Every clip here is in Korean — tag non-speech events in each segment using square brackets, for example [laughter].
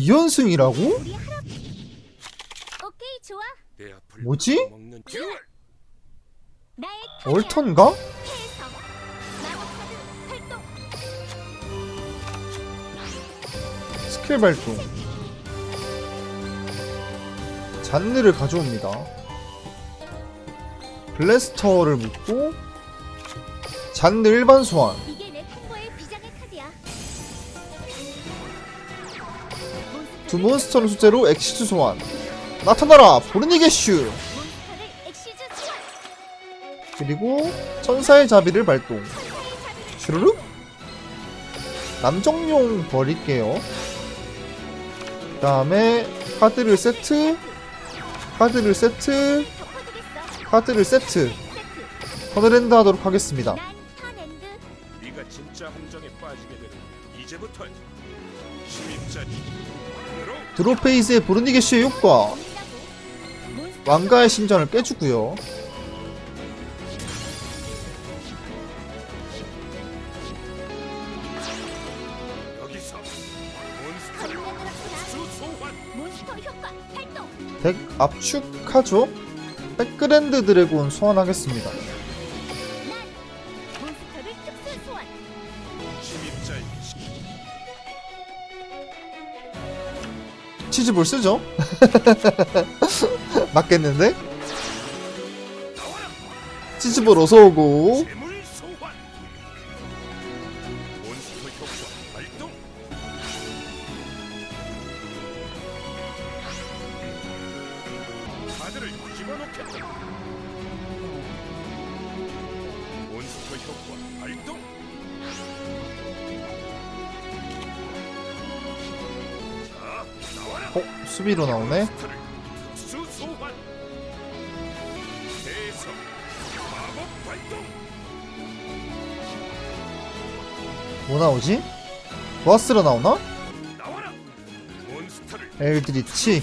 12연승이라고? 우리 할아 오케이 좋아 내 앞을 뭐지? 먹는 듀얼 나의 턴이야. 얼턴가? 해성 마법 카드 활동 스킬 발동 잔느를 가져옵니다 블래스터를 묶고 잔느 일반 소환 두 몬스터를 소재로 엑시즈 소환. 나타나라 보르니게슈. 그리고 천사의 자비를 발동. 슈르륵? 남정용 버릴게요. 그 다음에 카드를 세트. 카드를 세트. 카드를 세트. 세트 턴을랜드 하도록 하겠습니다. 네가 진짜 함정에 빠지게 되는 이제부터 침입자 으로 드로페이스의 보르니게슈의 효과. 왕가의 신전을 깨주고요. 덱 압축하죠? 백그랜드 드래곤 소환하겠습니다 치즈볼 쓰죠 [laughs] 맞겠는데? 치즈볼 어서오고 어? 수비로 나오네 뭐 나오지? 보아스로 나오나? 엘드리치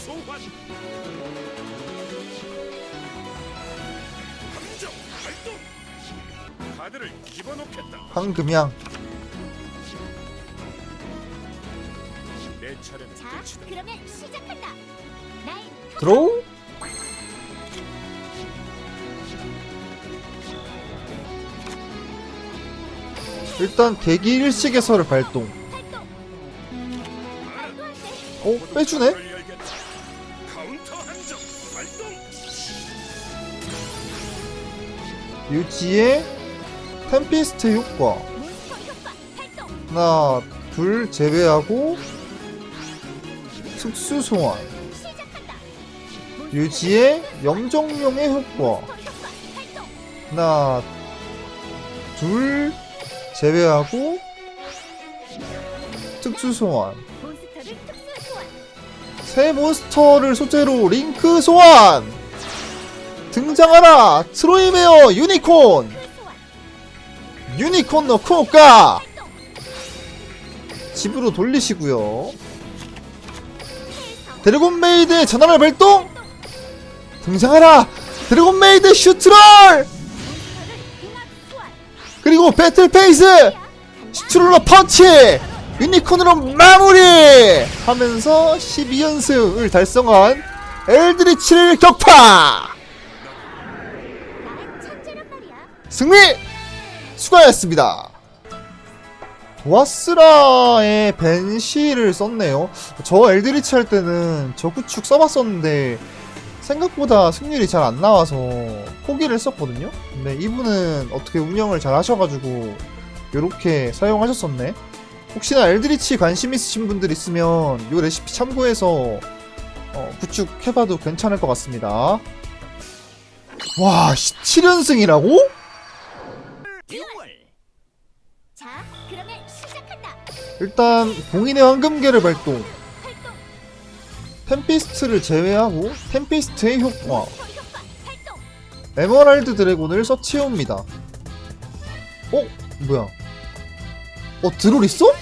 황금양 내 차례는 자 끝이다. 그러면 시작한다. 나의 턴 드로우? 일단 계기 일식에서를 발동. 어? 빼주네? 문을 열겠다. 카운터 함정 발동 유지의 템피스트 효과. 몬스터 효과 활동. 하나 둘 제외하고 특수 소환 시작한다 유지의 염정용의 효과 하나 둘 제외하고 특수 소환 몬스터를 특수 소환 새 몬스터를 소재로 링크 소환! 등장하라! 트로이메어 유니콘! 유니콘 너 쿠오카 활동 집으로 돌리시고요 드래곤 메이드의 전환을 발동! 등장하라! 드래곤 메이드 슈트롤! 그리고 배틀 페이스! 슈트롤러 펀치! 유니콘으로 마무리! 하면서 12연승을 달성한 엘드리치를 격파! 승리! 수고하셨습니다 도아스라의 벤시를 썼네요. 저 엘드리치 할 때는 저구축 써봤었는데 생각보다 승률이 잘 안 나와서 포기를 했었거든요. 근데 이분은 어떻게 운영을 잘 하셔가지고 이렇게 사용하셨었네. 혹시나 엘드리치 관심 있으신 분들 있으면 이 레시피 참고해서 어, 구축 해봐도 괜찮을 것 같습니다. 와 17연승이라고? 일단 봉인의 황금계를 발동. 템피스트를 제외하고 템피스트의 효과. 에메랄드 드래곤을 서치해옵니다. 어? 뭐야? 어 드롤 있어?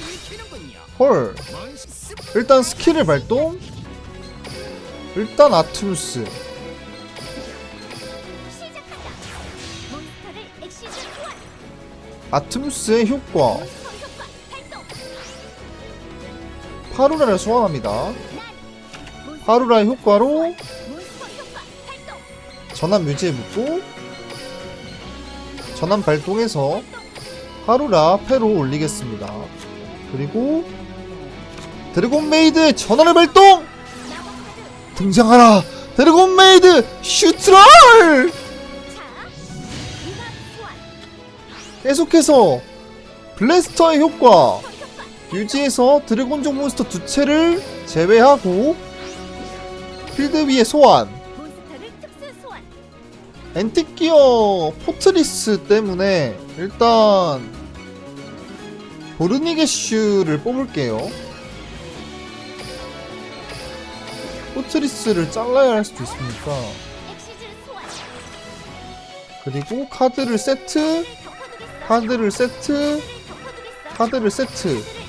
헐. 일단 스킬을 발동. 일단 소환 아투무스의 효과 파루라를 소환합니다. 파루라의 효과로. 전환 묘지에 묻고 전환 발동해서 파루라 패로 올리겠습니다. 그리고 드래곤 메이드 전환을 발동! 등장하라! 드래곤 메이드 슈트럴! 계속해서 블래스터의 효과. 유지해서 드래곤종 몬스터 두 채를 제외하고 필드 위에 소환. 엔티기어 포트리스 때문에 일단 보르니게슈를 뽑을게요 포트리스를 잘라야 할 수도 있으니까. 그리고 카드를 세트. 카드를 세트. 카드를 세트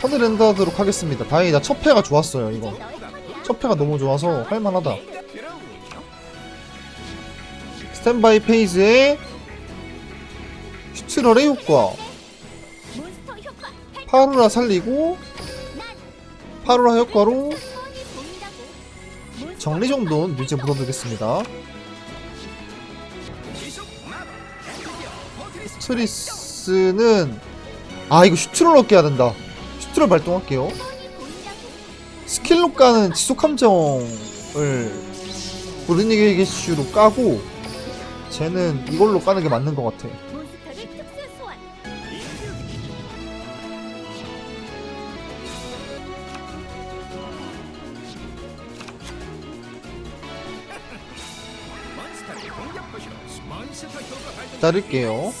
카드 랜드 하도록 하겠습니다. 다행이다. 첫 패가 좋았어요 이거. 첫 패가 너무 좋아서 할만하다. 스탠바이 페이지에 슈트럴의 효과. 파루라 살리고 난 파루라 효과로 정리정돈 뮤지에 묻어두겠습니다. 스트리스는 아 이거 슈트럴 얻게 해야 된다 슈트럴 발동할게요. 스킬로 까는 지속함정을 브르니게슈로 까고 쟤는 이걸로 까는 게 맞는 것 같아 몬스터를. 몬스터를. 기다릴게요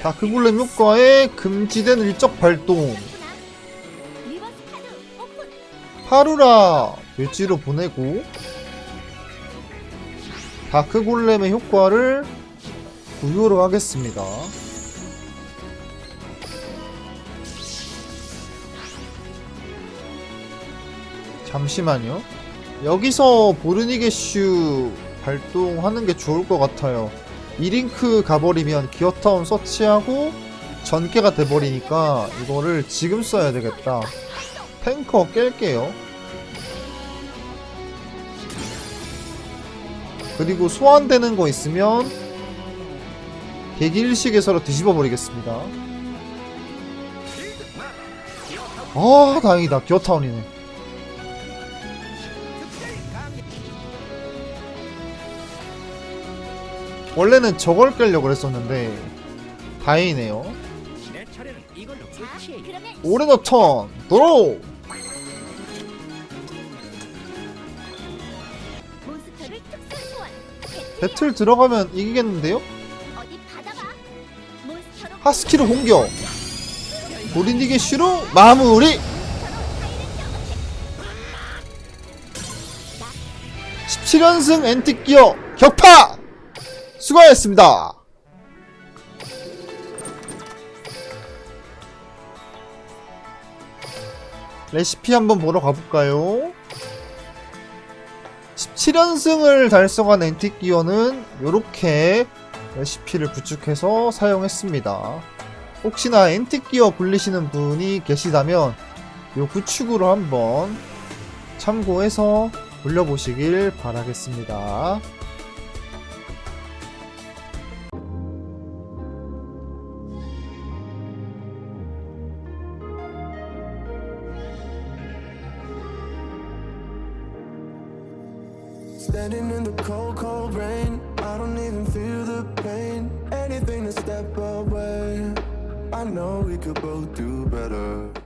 다크골렘 효과에 금지된 일적 발동. 파루라 묘지로 보내고 다크골렘의 효과를 부여로 하겠습니다. 잠시만요. 여기서 보르니게슈 발동하는 게 좋을 것 같아요 이링크 가버리면 기어타운 서치하고 전개가 돼버리니까 이거를 지금 써야 되겠다 탱커 깰게요. 그리고 소환되는 거 있으면 대기일식에서로 뒤집어 버리겠습니다. 아 다행이다 기어타운이네. 원래는 저걸 깨려고 그랬었는데 다행이네요. 오레너 턴 도로. 배틀 들어가면 이기겠는데요? 하스키를 공격 보린디게 슈로 마무리 17연승 엔티기어 격파 수고하셨습니다 레시피 한번 보러 가볼까요? 17연승을 달성한 엔티기어는 이렇게 레시피를 구축해서 사용했습니다. 혹시나 엔티기어 굴리시는 분이 계시다면 이 구축으로 한번 참고해서 굴려보시길 바라겠습니다. Standing in the cold, cold rain. I don't even feel the pain. Anything to step away. I know we could both do better.